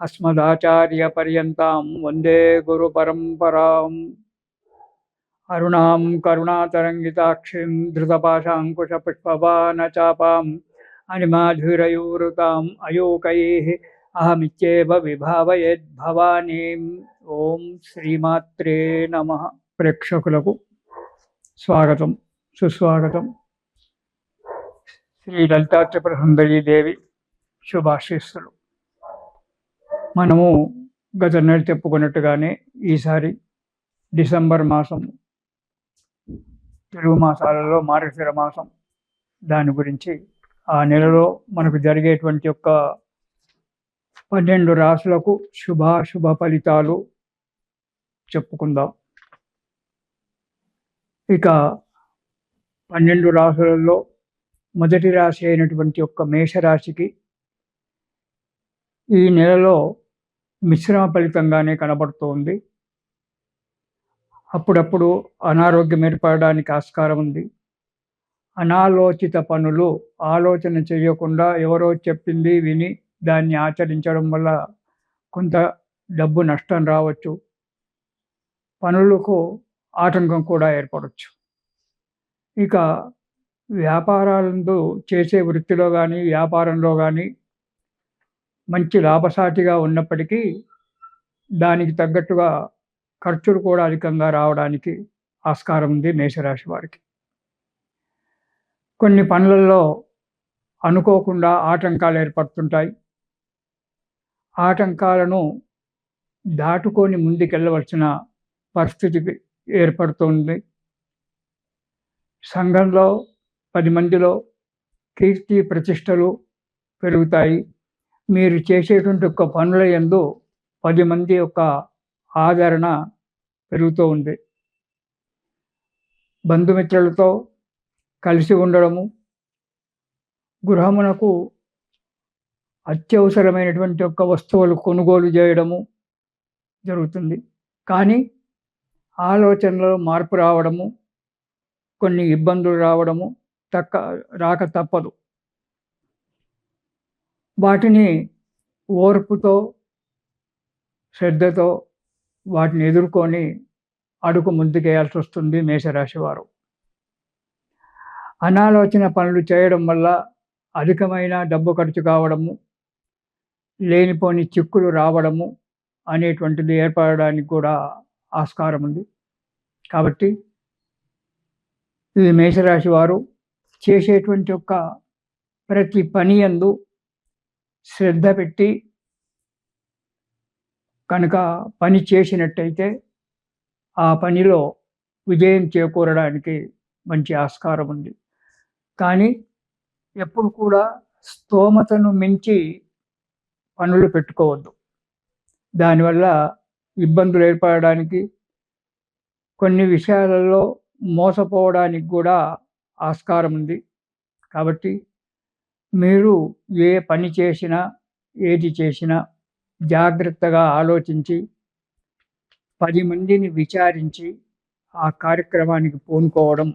అస్మదాచార్యపర్యంతం వందే గురుపరంపరాం అరుణాం కరుణాతరంగితాక్షిం ధృతపాశాంకుశపుష్పవానచాపాం అనిమాధురయూరుతాం అయూకై అహమిత్యేవ విభావయేద్ భవానీం ఓం శ్రీమాత్రే నమ ప్రేక్షకులకు స్వాగతం సుస్వాగతం శ్రీ లలితా త్రిపుర సుందరీదేవి శుభాశీస్సులు మనము గత నెల చెప్పుకున్నట్టుగానే ఈసారి డిసెంబర్ మాసం తెలుగు మాసాలలో మార్గశిర మాసం. దాని గురించి ఆ నెలలో మనకు జరిగేటువంటి యొక్క పన్నెండు రాసులకు శుభాశుభ ఫలితాలు చెప్పుకుందాం. ఇక పన్నెండు రాసులలో మొదటి రాశి అయినటువంటి యొక్క మేషరాశికి ఈ నెలలో మిశ్రమ ఫలితంగానే కనబడుతోంది. అప్పుడప్పుడు అనారోగ్యం ఏర్పడడానికి ఆస్కారం ఉంది. అనాలోచిత పనులు ఆలోచన చేయకుండా ఎవరో చెప్పింది విని దాన్ని ఆచరించడం వల్ల కొంత డబ్బు నష్టం రావచ్చు. పనులకు ఆటంకం కూడా ఏర్పడవచ్చు ఇక వ్యాపారాలందు చేసే వృత్తిలో కానీ వ్యాపారంలో కానీ మంచి లాభసాటిగా ఉన్నప్పటికీ దానికి తగ్గట్టుగా ఖర్చులు కూడా అధికంగా రావడానికి ఆస్కారం ఉంది మేషరాశి వారికి. కొన్ని పనులలో అనుకోకుండా ఆటంకాలు ఏర్పడుతుంటాయి. ఆటంకాలను దాటుకొని ముందుకెళ్ళవలసిన పరిస్థితి ఏర్పడుతుంది. సంఘంలో పది మందిలో కీర్తి ప్రతిష్టలు పెరుగుతాయి. మీరు చేసేటువంటి ఒక పనుల యందు పది మంది యొక్క ఆదరణ పెరుగుతూ ఉంది. బంధుమిత్రులతో కలిసి ఉండడము గృహమునకు అత్యవసరమైనటువంటి యొక్క వస్తువులు కొనుగోలు చేయడము జరుగుతుంది. కానీ ఆలోచనలో మార్పు రావడము కొన్ని ఇబ్బందులు రావడము తక్క రాక తప్పదు. వాటిని ఓర్పుతో శ్రద్ధతో వాటిని ఎదుర్కొని అడుగు ముందుకేయాల్సి వస్తుంది మేషరాశి వారు. అనాలోచన పనులు చేయడం వల్ల అధికమైన డబ్బు ఖర్చు కావడము లేనిపోని చిక్కులు రావడము అనేటువంటిది ఏర్పడడానికి కూడా ఆస్కారం ఉంది. కాబట్టి ఇది మేషరాశి వారు చేసేటువంటి యొక్క ప్రతి పని ఎందు శ్రద్ధ పెట్టి కనుక పని చేసినట్టయితే ఆ పనిలో విజయం చేకూరడానికి మంచి ఆస్కారం ఉంది. కానీ ఎప్పుడు కూడా స్తోమతను మించి పనులు పెట్టుకోవద్దు. దానివల్ల ఇబ్బందులు ఏర్పడడానికి కొన్ని విషయాలలో మోసపోవడానికి కూడా ఆస్కారం ఉంది. కాబట్టి మీరు ఏ పని చేసినా ఏది చేసినా జాగ్రత్తగా ఆలోచించి పది మందిని విచారించి ఆ కార్యక్రమానికి పూనుకోవడం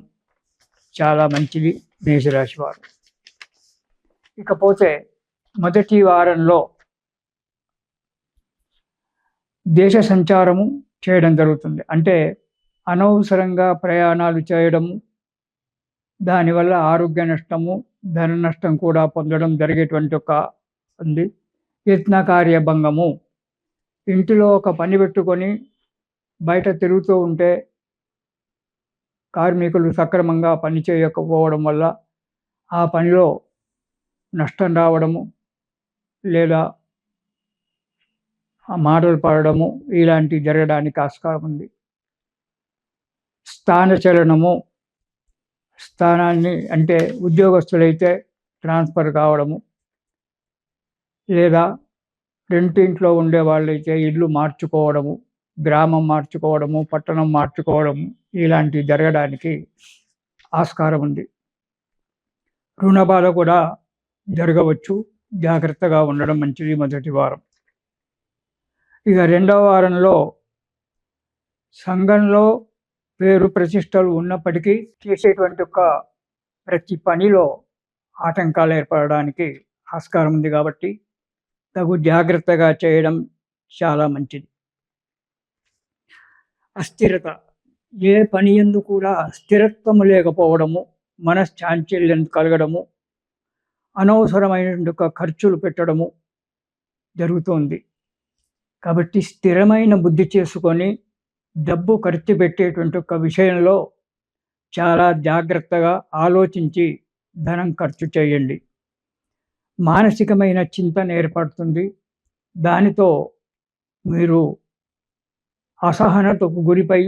చాలా మంచిది మేషరాశి వారు. ఇకపోతే మొదటి వారంలో దేశ సంచారము చేయడం జరుగుతుంది. అంటే అనవసరంగా ప్రయాణాలు చేయడము దానివల్ల ఆరోగ్య నష్టము ధన నష్టం కూడా పొందడం జరిగేటువంటి ఒక ఉంది యత్నకార్య భంగము ఇంటిలో ఒక పని పెట్టుకొని బయట తిరుగుతూ ఉంటే కార్మికులు సక్రమంగా పని చేయకపోవడం వల్ల ఆ పనిలో నష్టం రావడము లేదా మాటలు పడడము ఇలాంటివి జరగడానికి ఆస్కారం ఉంది. స్థానచలనము స్థానాన్ని అంటే ఉద్యోగస్తులైతే ట్రాన్స్ఫర్ కావడము లేదా రెంటింట్లో ఉండే వాళ్ళైతే ఇల్లు మార్చుకోవడము గ్రామం మార్చుకోవడము పట్టణం మార్చుకోవడము ఇలాంటివి జరగడానికి ఆస్కారం ఉంది. రుణ బాధ కూడా జరగవచ్చు. జాగ్రత్తగా ఉండడం మంచిది మొదటి వారం. ఇక రెండవ వారంలో సంఘంలో పేరు ప్రతిష్టలు ఉన్నప్పటికీ చేసేటువంటి ఒక ప్రతి పనిలో ఆటంకాలు ఏర్పడడానికి ఆస్కారం ఉంది కాబట్టి తగు జాగ్రత్తగా చేయడం చాలా మంచిది. అస్థిరత. ఏ పని ఎందు కూడా స్థిరత్వము లేకపోవడము మనశ్చాంచల్యం కలగడము అనవసరమైన ఖర్చులు పెట్టడము జరుగుతుంది. కాబట్టి స్థిరమైన బుద్ధి చేసుకొని డబ్బు ఖర్చు పెట్టేటువంటి ఒక విషయంలో చాలా జాగ్రత్తగా ఆలోచించి ధనం ఖర్చు చేయండి. మానసికమైన చింతన ఏర్పడుతుంది. దానితో మీరు అసహనతకు గురిపై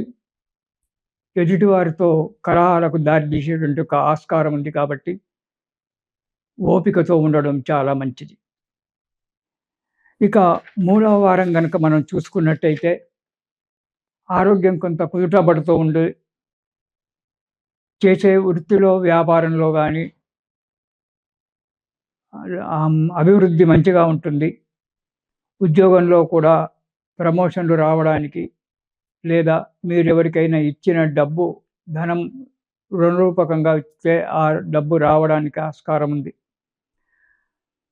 ఎదుటివారితో కలహాలకు దారితీసేటువంటి ఒక ఆస్కారం ఉంది కాబట్టి ఓపికతో ఉండడం చాలా మంచిది. ఇక మూడవ వారం కనుక మనం చూసుకున్నట్టయితే ఆరోగ్యం కొంత కుదుటపడుతూ ఉండి చేసే వృత్తిలో వ్యాపారంలో కానీ అభివృద్ధి మంచిగా ఉంటుంది. ఉద్యోగంలో కూడా ప్రమోషన్లు రావడానికి లేదా మీరు ఎవరికైనా ఇచ్చిన డబ్బు ధనం రుణరూపకంగా ఇస్తే ఆ డబ్బు రావడానికి ఆస్కారం ఉంది.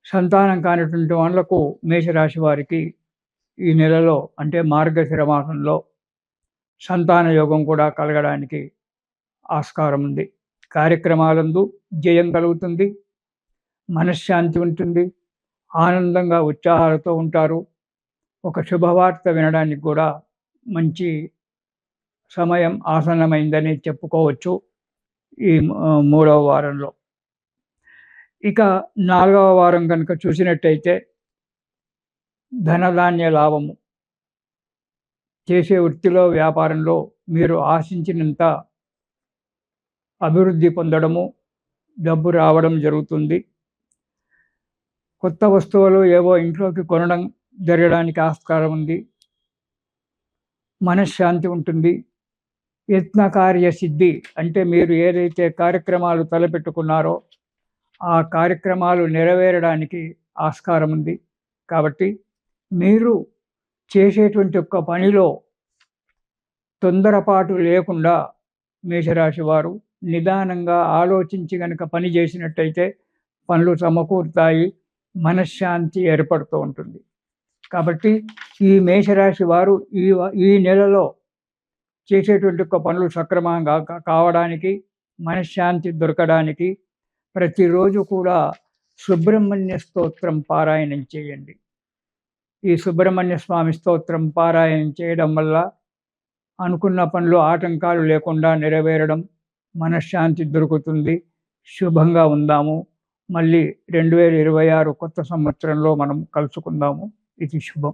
సంతానం కానిటువంటి వాళ్ళకు మేషరాశి వారికి ఈ నెలలో అంటే మార్గశిర మాసంలో సంతాన యోగం కూడా కలగడానికి ఆస్కారం ఉంది. కార్యక్రమాలందు జయం కలుగుతుంది. మనశ్శాంతి ఉంటుంది. ఆనందంగా ఉత్సాహాలతో ఉంటారు. ఒక శుభవార్త వినడానికి కూడా మంచి సమయం ఆసన్నమైందని చెప్పుకోవచ్చు ఈ మూడవ వారంలో. ఇక నాలుగవ వారం కనుక చూసినట్టయితే ధనధాన్య లాభము. చేసే వృత్తిలో వ్యాపారంలో మీరు ఆశించినంత అభివృద్ధి పొందడము డబ్బు రావడం జరుగుతుంది. కొత్త వస్తువులు ఏవో ఇంట్లోకి కొనడం జరగడానికి ఆస్కారం ఉంది. మనశ్శాంతి ఉంటుంది. యత్న కార్య సిద్ధి అంటే మీరు ఏదైతే కార్యక్రమాలు తలపెట్టుకున్నారో ఆ కార్యక్రమాలు నెరవేరడానికి ఆస్కారం ఉంది. కాబట్టి మీరు చేసేటువంటి ఒక్క పనిలో తొందరపాటు లేకుండా మేషరాశి వారు నిదానంగా ఆలోచించి కనుక పని చేసినట్టయితే పనులు సమకూరుతాయి మనశ్శాంతి ఏర్పడుతూ ఉంటుంది. కాబట్టి ఈ మేషరాశి వారు ఈ ఈ నెలలో చేసేటువంటి యొక్క పనులు సక్రమంగా కావడానికి మనశ్శాంతి దొరకడానికి ప్రతిరోజు కూడా సుబ్రహ్మణ్య స్తోత్రం పారాయణం చేయండి. ఈ సుబ్రహ్మణ్య స్వామి స్తోత్రం పారాయణం చేయడం వల్ల అనుకున్న పనులు ఆటంకాలు లేకుండా నెరవేరడం మనశ్శాంతి దొరుకుతుంది. శుభంగా ఉందాము. మళ్ళీ రెండు వేల ఇరవై ఆరు కొత్త సంవత్సరంలో మనం కలుసుకుందాము. ఇది శుభం.